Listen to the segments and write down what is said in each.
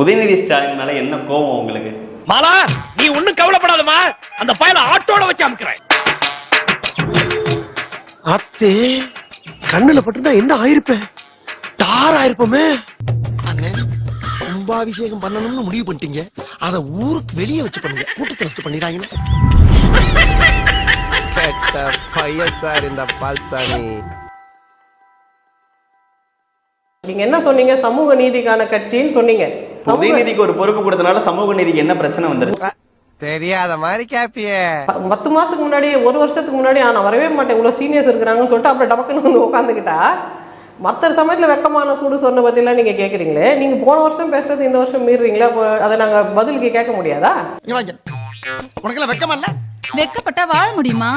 உதயநிதி ஸ்டாலின் மேல என்ன கோவம் உங்களுக்கு? மாலா நீ ஒண்ணும் கவலைப்படாதமா அந்த பயல ஆட்டோட வச்சு அமுக்குறேன். அத்தே கண்ணுல பட்டுனா என்ன ஆயிருப்பேன் தார் ஆயிருப்போமே கும்பாபிஷேகம் பண்ணணும்னு முடிவு பண்ணிட்டீங்க. அத ஊருக்கு வெளியே வச்சு பண்ணுங்க. கூட்டத்துல வச்சு பண்ணிடாங்கன்னு பையன் சார் இந்த பால்சாமி நீங்க என்ன சொன்னீங்க? சமூக நீதிக்கான கட்சின்னு சொன்னீங்க. உதயநிதிக்கு ஒரு பொறுப்பு கொடுத்தனால சமூக நீதிக்கு என்ன பிரச்சனை வந்துருச்சு? தெரியாத மாதிரி கேப்பியே. பத்து மாசத்துக்கு முன்னாடி ஒரு வருஷத்துக்கு முன்னாடி "ஆ, நான் வரவே மாட்டேன். இவ்வளவு சீனியர்ஸ் இருக்கிறாங்கன்னு சொல்லிட்டு அப்புறம் டபக்குன்னு வந்து உட்காந்துக்கிட்டா மற்ற சமயத்துல வெக்கமான சூடு சொன்ன பத்திலாம் நீங்க கேக்குறீங்களே? நீங்க போன வருஷம் பேசுறது இந்த வருஷம் மீறுறீங்களா அதை நாங்க பதிலுக்கு கேட்க முடியாதா? உனக்கெல்லாம் வெக்கமா இல்ல? வெக்கப்பட்டா வாழ முடியுமா.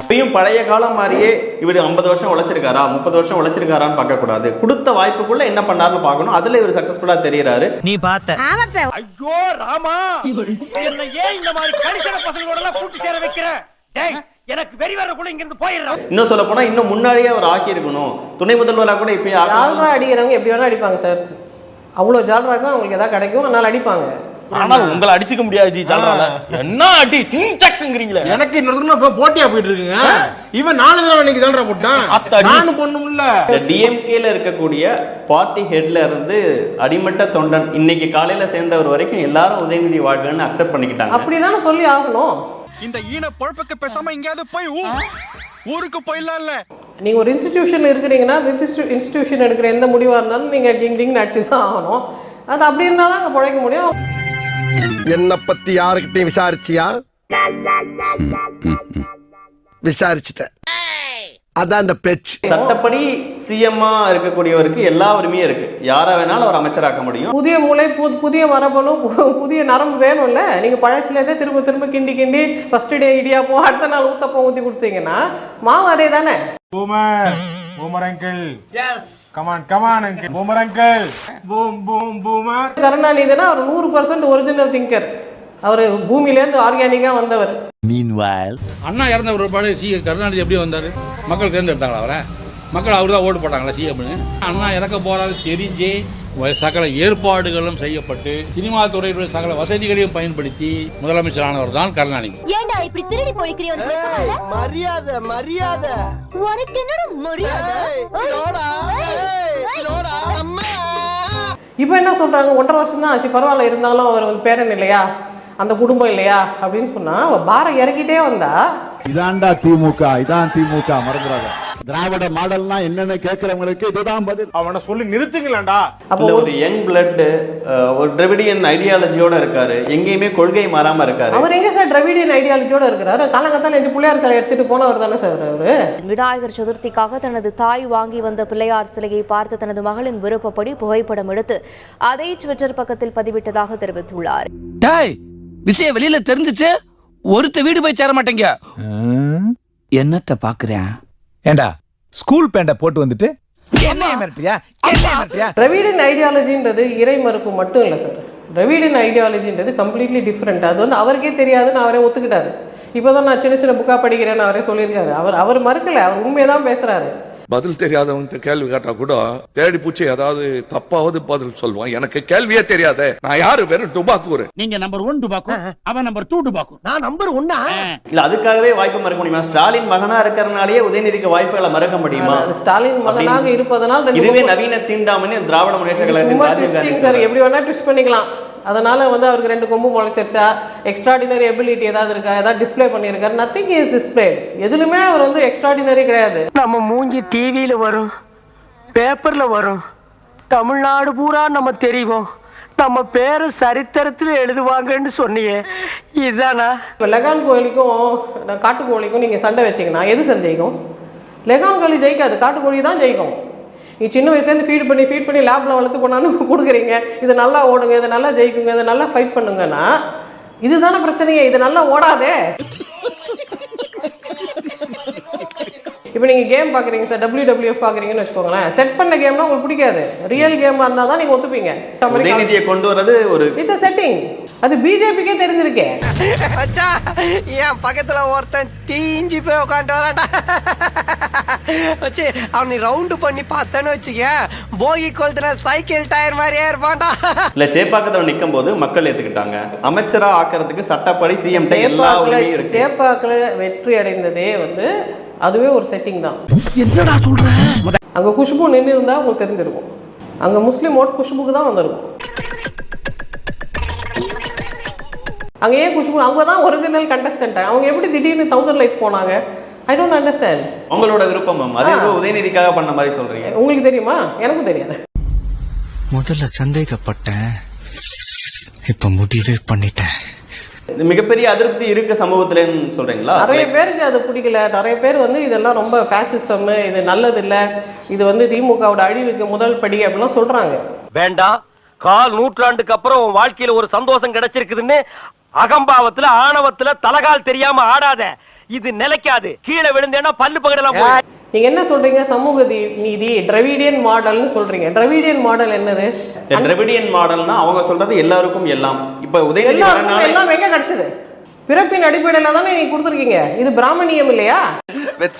இப்பயும் பழைய காலம் மாதிரியே இவர் ஐம்பது வருஷம் உழைச்சிருக்காரா முப்பது வருஷம் உழைச்சிருக்காரான்னு பார்க்க கூடாது கொடுத்த வாய்ப்புக்குள்ள என்ன பண்ணாருன்னு பார்க்கணும். அதுல இவர் சக்சஸ்ஃபுல்லா தெரியறாரு. நீ பார்த்த. ஐயோ ராமா! என்ன ஏன் இந்த மாதிரி கணிசன பசங்களோட எல்லாம் கூட்டி சேர வைக்கிற? டேய் எனக்கு வெறி வரக்குள்ள இங்க இருந்து போயிடுறேன் இன்னும் சொல்ல போனா இன்னும் முன்னாடியே அவர் ஆக்கி இருக்கணும் துணை முதல்வரா கூட இப்பயே ஜால்ரா அடிக்கிறவங்க எப்படி வேணா அடிப்பாங்க சார். அவ்வளோ ஜால்ராக்கும் அவங்களுக்கு எதாவது கிடைக்கும் அதனால அடிப்பாங்க. ஆனால் உங்களை அடிச்சுக்க முடியாது ஜி சொல்றாங்க என்ன அடி சிங்சக்குங்கிறீங்களே எனக்கு இன்னொரு போட்டியா போயிட்டு இருக்குங்க இவன் நாலு தடவை இன்னைக்கு தான்டா போட்டான். அத்தாடி. நானும் பொண்ணும்ல இந்த டிஎம்கேல இருக்கக்கூடிய பார்ட்டி ஹெட்ல இருந்து அடிமட்ட தொண்டன் இன்னைக்கு காலையில சேர்ந்தவர் வரைக்கும் எல்லாரும் உதயநிதி வாழ்கன்னு அக்செப்ட் பண்ணிக்கிட்டாங்க. அப்படிதானே சொல்லி ஆகணும். இந்த ஈன பொழப்புக்கு பேசாம எங்கேயாவது போய் ஊருக்கு போயிடலாம்ல நீங்க ஒரு இன்ஸ்டிடியூஷன் இருக்கிறீங்கன்னா இன்ஸ்டிடியூஷன் எடுக்கிற எந்த முடிவா இருந்தாலும் நீங்க டிங் டிங் அடிச்சு தான் ஆகணும். அது அப்படி இருந்தால் தான் அங்கே பிழைக்க முடியும். என்ன பத்தி யாருக்கிட்டையும் விசாரிச்சியா? விசாரிச்சுட்டேன். அதான் அந்த பேச்சு. சட்டப்படி சிஎம்மா இருக்கக்கூடியவருக்கு எல்லா உரிமையும் இருக்கு. யாரை வேணாலும் அவர் அமைச்சராக்க முடியும். புதிய மூளை புதிய மரபணு பு- புதிய நரம்பு வேணும்ல? நீங்கள் பழசுலேருந்தே திரும்ப திரும்ப கிண்டி கிண்டி ஃபர்ஸ்ட் டே இடியாப்போ அடுத்த நாள் ஊத்தப்போ ஊற்றி கொடுத்தீங்கன்னா மாவு அதே தானே boomer uncle yes come on come on uncle boomer uncle boom boom boomer கருணாநிதினா அவர் நூறு பர்சன்ட் ஒரிஜினல் திங்கர் அவர் பூமியிலேருந்து ஆர்கானிக்காக வந்தவர். அண்ணா இறந்த பிற்பாடு சி. கருணாநிதி எப்படி வந்தாரு. மக்கள் தேர்ந்தெடுத்தாங்களா அவரை? மக்கள் அவர் தான் ஓட்டு போட்டாங்களா சிஎம்னு அண்ணா இறக்க போறாரு தெரிஞ்சே சகல ஏற்பாடுகளும் செய்யப்பட்டு சினிமா துறையுடைய சகல வசதிகளையும் பயன்படுத்தி முதலமைச்சரானவர் தான் கருணாநிதி. ஏண்டா இப்படி திருடி பொழிக்கிறிய மரியாதை மரியாதை. உனக்கு என்னடா மரியாதை? அம்மா. இப்போ என்ன சொல்கிறாங்க ஒன்றரை வருஷம் தான் ஆச்சு. பரவாயில்ல இருந்தாலும் அவர் வந்து பேரன் இல்லையா? அந்த குடும்பம் இல்லையா? அப்படின்னு சொன்னால் அவள் பாரம் இறக்கிட்டே வந்தா இதான்டா திமுக இதான் திமுக மறந்துடாத. திராவிட மாடல்னா என்னன்னு கேக்குறவங்களுக்கு இதுதான் பதில். அவனை சொல்லி நிறுத்துங்களேன்டா. அப்போ ஒரு யங் பிளட் ஒரு திராவிடியன் ஐடியாலஜியோட இருக்காரு. எங்கேயுமே கொள்கை மாறாம இருக்காரு. அவர் எங்க சார் திராவிடியன் ஐடியாலஜியோட இருக்கிறாரு காலங்கத்தால எந்த பிள்ளையார் சிலை எடுத்துட்டு போனவர் தானே சார் அவரு? விநாயகர் சதுர்த்திக்காக தனது தாய் வாங்கி வந்த பிள்ளையார் சிலையை பார்த்து தனது மகளின் விருப்பப்படி புகைப்படம் எடுத்து அதை ட்விட்டர் பக்கத்தில் பதிவிட்டதாக தெரிவித்துள்ளார். டேய் விஷயம் வெளியில தெரிஞ்சுச்சு. ஒருத்த வீடு போய் சேர மாட்டேங்க. என்னத்த பாக்குறேன்? ஏண்டா ஸ்கூல் பேண்டை போட்டு வந்துட்டு என்ன மிரட்டியா என்ன மிரட்டியா திராவிடன் ஐடியாலஜின்றது இறை மறுப்பு மட்டும் இல்லை சார் திராவிடன் ஐடியாலஜின்றது கம்ப்ளீட்லி டிஃப்ரெண்ட் அது வந்து அவருக்கே தெரியாதுன்னு அவரே ஒத்துக்கிட்டாரு. இப்போ தான் நான் சின்ன சின்ன புக்காக படிக்கிறேன்னு அவரே சொல்லியிருக்காரு. அவர் அவர் மறுக்கலை. அவர் உண்மையை தான் பேசுறாரு. பதில் தெரியாதவங்க கேள்வி கேட்டா கூட தேடி பூச்சி ஏதாவது தப்பாவது பதில் சொல்லுவான். எனக்கு கேள்வியே தெரியாதே. நான் யாரு வெறும் டுபாக்கூர் நீங்க நம்பர் ஒன் டுபாக்கு அவன் நம்பர் டூ டுபாக்கு நான் நம்பர் ஒன்னா? இல்ல அதுக்காகவே வாய்ப்பு மறக்க முடியுமா? ஸ்டாலின் மகனா இருக்கிறனாலேயே உதயநிதிக்கு வாய்ப்புகளை மறக்க முடியுமா? ஸ்டாலின் மகனாக இருப்பதனால் இதுவே நவீன தீண்டாமணி திராவிட முன்னேற்ற கழகத்தின். எப்படி வேணா ட்விஸ்ட் பண்ணிக்கலாம். அதனால வந்து அவருக்கு ரெண்டு கொம்பு முளைச்சிருச்சா? எக்ஸ்ட்ராடினரி எபிலிட்டி ஏதாவது இருக்கா? ஏதாவது டிஸ்ப்ளே பண்ணியிருக்காரு. நத்திங் இஸ் டிஸ்பிளே எதுலுமே அவர் வந்து எக்ஸ்ட்ராடினரி கிடையாது. நம்ம மூஞ்சி டிவியில வரும். பேப்பர்ல வரும். தமிழ்நாடு பூரா நம்ம தெரிவோம். நம்ம பேரு சரித்திரத்தில் எழுதுவாங்கன்னு சொன்னியே. இதானா? இப்போ லெகான் கோழிக்கும் காட்டுக்கோழிக்கும் நீங்கள் சண்டை வச்சீங்கன்னா எது சார் ஜெயிக்கும்? லெகான் கோழி ஜெயிக்காது. காட்டுக்கோழி தான் ஜெயிக்கும். நீ சின்ன வயசுலேருந்து ஃபீட் பண்ணி ஃபீட் பண்ணி லேபில் வளர்த்து கொண்டாந்து கொடுக்குறீங்க. இது நல்லா ஓடுங்க இது நல்லா ஜெயிக்குங்க இது நல்லா ஃபைட் பண்ணுங்கன்னா இதுதானே பிரச்சனையே இது நல்லா ஓடாதே. இப்போ நீங்கள் கேம் பார்க்குறீங்க சார் டபிள்யூ பார்க்குறீங்கன்னு வச்சுக்கோங்களேன். செட் பண்ண கேம்னா உங்களுக்கு பிடிக்காது. ரியல் கேமாக இருந்தால் தான் நீங்கள் ஒத்துப்பீங்க. உதயநிதியை கொண்டு வர்றது ஒரு இட்ஸ் அ செட்டிங் அது பிஜேபிக்கே தெரிஞ்சிருக்கே. மச்சா என் பக்கத்துல ஒருத்தன் தீஞ்சு போய் உட்காந்து வரான்டா. வச்சு அவனை ரவுண்டு பண்ணி பார்த்தேன்னு வச்சுக்க போகி கொளுத்துல சைக்கிள் டயர் மாதிரியே இருப்பான்டா. இல்ல சேப்பாக்கத்தில் நிற்கும் போது மக்கள் ஏத்துக்கிட்டாங்க. அமைச்சரா ஆக்குறதுக்கு சட்டப்படி சிஎம் எல்லா சேப்பாக்கில் வெற்றி அடைந்ததே வந்து அதுவே ஒரு செட்டிங் தான். அங்கே குஷ்பு நின்று இருந்தால் உங்களுக்கு தெரிஞ்சிருக்கும். அங்கே முஸ்லீம் ஓட் குஷ்புக்கு தான் வந்திருக்கும். அங்கே ஏன் குஷ்பு? அவங்க தான் ஒரிஜினல் கண்டஸ்டன்ட் அவங்க எப்படி திடீர்னு தௌசண்ட் லைட்ஸ் போனாங்க? ஐ டோன்ட் அண்டர்ஸ்டாண்ட் உங்களோட விருப்பம் மேம் அது உதயநிதிக்காக பண்ண மாதிரி சொல்றீங்க. உங்களுக்கு தெரியுமா? எனக்கும் தெரியாது. முதல்ல சந்தேகப்பட்டேன். இப்ப முடிவே பண்ணிட்டேன். மிகப்பெரிய அதிருப்தி இருக்கு சமூகத்துலன்னு சொல்றீங்களா? நிறைய பேருக்கு அது பிடிக்கல. நிறைய பேர் வந்து இதெல்லாம் ரொம்ப ஃபேசிசம் இது நல்லது இல்ல இது வந்து திமுகவோட அழிவுக்கு முதல் படி அப்படிலாம் சொல்றாங்க. வேண்டாம் கால் நூற்றாண்டுக்கு அப்புறம் உன் வாழ்க்கையில ஒரு சந்தோஷம் கிடைச்சிருக்குதுன்னு அகம்பாவத்துல ஆணவத்துல தலகால் தெரியாம ஆடாத. இது நிலைக்காது. கீழே விழுந்தேன்னா பல்லு பகடலாம் போய் நீங்க என்ன சொல்றீங்க? சமூக நீதி டிரவிடியன் மாடல்னு சொல்றீங்க. டிரவிடியன் மாடல் என்னது? இந்த திராவிடியன் மாடல்னா அவங்க சொல்றது எல்லாருக்கும் எல்லாம். இப்ப எல்லாருக்கும் வரனால எல்லாம் எங்க கிடைச்சது? பிறப்பின் அடிப்படையில தானே நீங்க கொடுத்துருக்கீங்க. இது பிராமணியம் இல்லையா?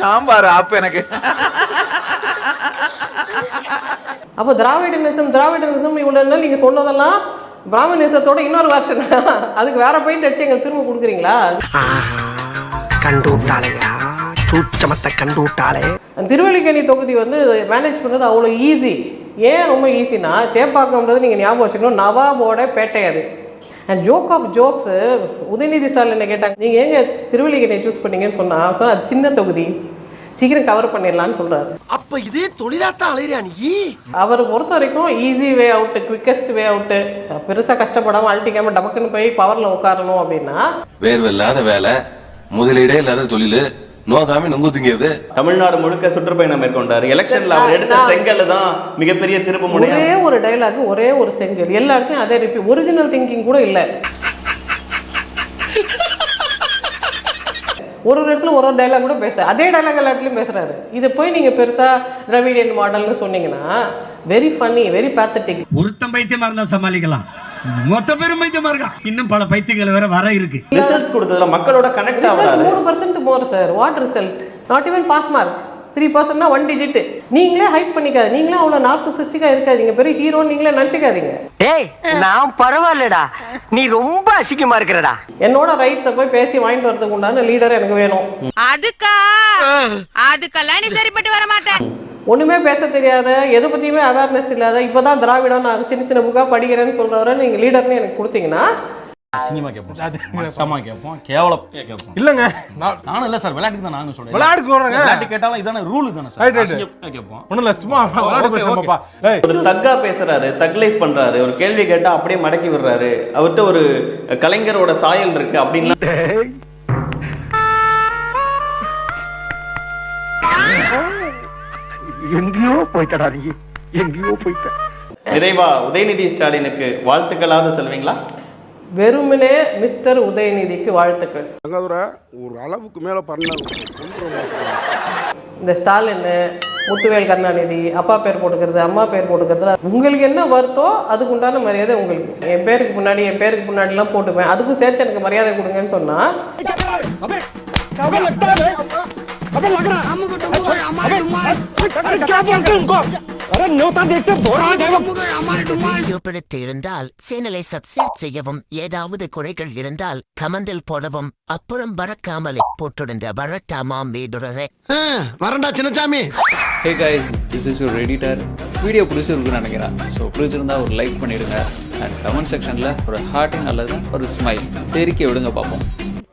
சாம்பார் அப்ப எனக்கு. அப்போ திராவிடனிசம் திராவிடனிசம் இவ்வளவு நாள் நீங்க சொன்னதெல்லாம் பிராமணிசத்தோட இன்னொரு வருஷன் அதுக்கு வேற பெயிண்ட் அடிச்சு எங்களுக்கு திரும்ப கொடுக்குறீங்களா? கண்டு விட்டாளையா சூச்சமத்தை கண்டு விட்டாளே அந்த திருவல்லிக்கேணி தொகுதி வந்து மேனேஜ் பண்ணுறது அவ்வளோ ஈஸி ஏன் ரொம்ப ஈஸினா சேப்பாக்கம்ன்றது நீங்கள் ஞாபகம் வச்சுக்கணும் நவாபோட பேட்டை அது. And joke of jokes Udhayanidhi Stalin என்ன கேட்டாங்க நீங்கள் ஏங்க திருவல்லிக்கேணியை சூஸ் பண்ணீங்கன்னு சொன்னா சொன்னா அது சின்ன தொகுதி. சீக்கிரம் கவர் பண்ணிடலான்னு சொல்கிறாரு அப்ப இதே தொழிலாத்தான் அலையிறியா நீ? அவரை பொறுத்த வரைக்கும் easy way out quickest way out பெருசாக கஷ்டப்படாமல் அழட்டிக்காமல் டபக்குன்னு போய் பவரில் உட்காரணும் அப்படின்னா வேர்வில்லாத வேலை முதலீடே இல்லாத தொழில் நோகாம நொங்கு தமிழ்நாடு முழுக்க சுற்றுப்பயணம் மேற்கொண்டாரு. எலெக்ஷன்ல அவர் எடுத்த செங்கல் தான் மிகப்பெரிய திருப்பு முனையா? ஒரே ஒரு டைலாக் ஒரே ஒரு செங்கல். எல்லா இடத்துலையும் அதே ரிப்பீட் ஒரிஜினல் திங்கிங் கூட இல்லை. ஒரு ஒரு இடத்துல ஒரு ஒரு டைலாக் கூட பேசுறாரு. அதே டைலாக் எல்லா இடத்துலையும் பேசுறாரு. இதை போய் நீங்க பெருசா திராவிடியன் மாடல்னு சொன்னீங்கன்னா வெரி ஃபன்னி வெரி பேத்தட்டிக் ஒருத்தன் பைத்தியமா இருந்தா சமாளிக்கலாம். மொத்த பேரும் பைத்தியமா இருக்கா இன்னும் பல பைத்தியங்கள் வேற வர இருக்கு. ரிசல்ட்ஸ் கொடுத்ததுல மக்களோட கனெக்ட் ஆகுறாரு மூணு பர்சன்ட் போகிற sir what result not even pass mark three பர்சன்ட்னா one digit நீங்களே ஹைப் பண்ணிக்காது. நீங்களே அவ்வளோ நார்சிஸ்டிக்காக இருக்காதீங்க. பெரிய ஹீரோன்னு நீங்களே நினச்சிக்காதீங்க. ஏய் நான் பரவாயில்லடா. நீ ரொம்ப அசிங்கமா இருக்கிறடா. என்னோட ரைட்ஸை போய் பேசி வாங்கிட்டு வரதுக்கு உண்டான லீடர் எனக்கு வேணும். அதுக்கா? அதுக்கெல்லாம் நீ சரிப்பட்டு வர மாட்டேன் ஒண்ணுமே பேச தெரியாத எதை பத்தியுமே அவேர்னஸ் இல்லாத இப்பதான் திராவிடம் நான் சின்ன சின்ன புக்கா படிக்கிறேன்னு சொல்றவரை நீங்க லீடர்னு எனக்கு கொடுத்தீங்கன்னா. அசிங்கமா கேட்போம் மட்டமா கேட்போம் கேவலம் கேட்போம் இல்லங்க. நான் நானும் இல்ல சார் விளையாட்டுக்கு தான் நானும் சொல்றேன். விளையாட்டுக்கு. விளையாட்டு கேட்டாலும் இதான ரூல் தானே சார். கேட்போம் ஒண்ணும் இல்ல சும்மா விளையாட்டு ஏய். ஒரு தக்கா பேசுறாரு தக் லைஃப் பண்றாரு. ஒரு கேள்வி கேட்டா அப்படியே மடக்கி விடுறாரு. அவர்கிட்ட ஒரு கலைஞரோட சாயல் இருக்கு அப்படின்னா எங்கேயோ போய்த்தடா நீ. எங்கேயோ போய்த்த நிறைவா உதயநிதி ஸ்டாலினுக்கு வாழ்த்துக்களாவது செல்வீங்களா? வெறுமனே மிஸ்டர் உதயநிதிக்கு வாழ்த்துக்கள். ஒரு அளவுக்கு மேல பண்ண இந்த ஸ்டாலின் முத்துவேல் கருணாநிதி அப்பா பேர் போட்டுக்கிறது அம்மா பேர் போட்டுக்கிறது உங்களுக்கு என்ன வருத்தோ அதுக்கு உண்டான மரியாதை உங்களுக்கு. என் பேருக்கு முன்னாடி என் பேருக்கு முன்னாடிலாம் போட்டுப்பேன் அதுக்கும் சேர்த்து எனக்கு மரியாதை கொடுங்கன்னு சொன்னா வீடியோ பிடித்து இருந்தால் சேனலை சப்ஸ்கிரைப் செய்யவும் ஏதாவது குறைகள் இருந்தால் கமெண்டில் போடவும் அப்புறம் பறக்காமலே போட்டிருந்த வரட்டாமாம் வீடுறதை வரண்டா Chinnasamy hey guys this is your editor video பிடிச்சிருக்குன்னு நினைக்கிறேன் ஸோ பிடிச்சிருந்தா ஒரு லைக் பண்ணிடுங்க அண்ட் கமெண்ட் செக்ஷனில் ஒரு ஹார்ட்டிங் அல்லது ஒரு ஸ்மைல் தெரிக்க விடுங்க பார்ப்போம்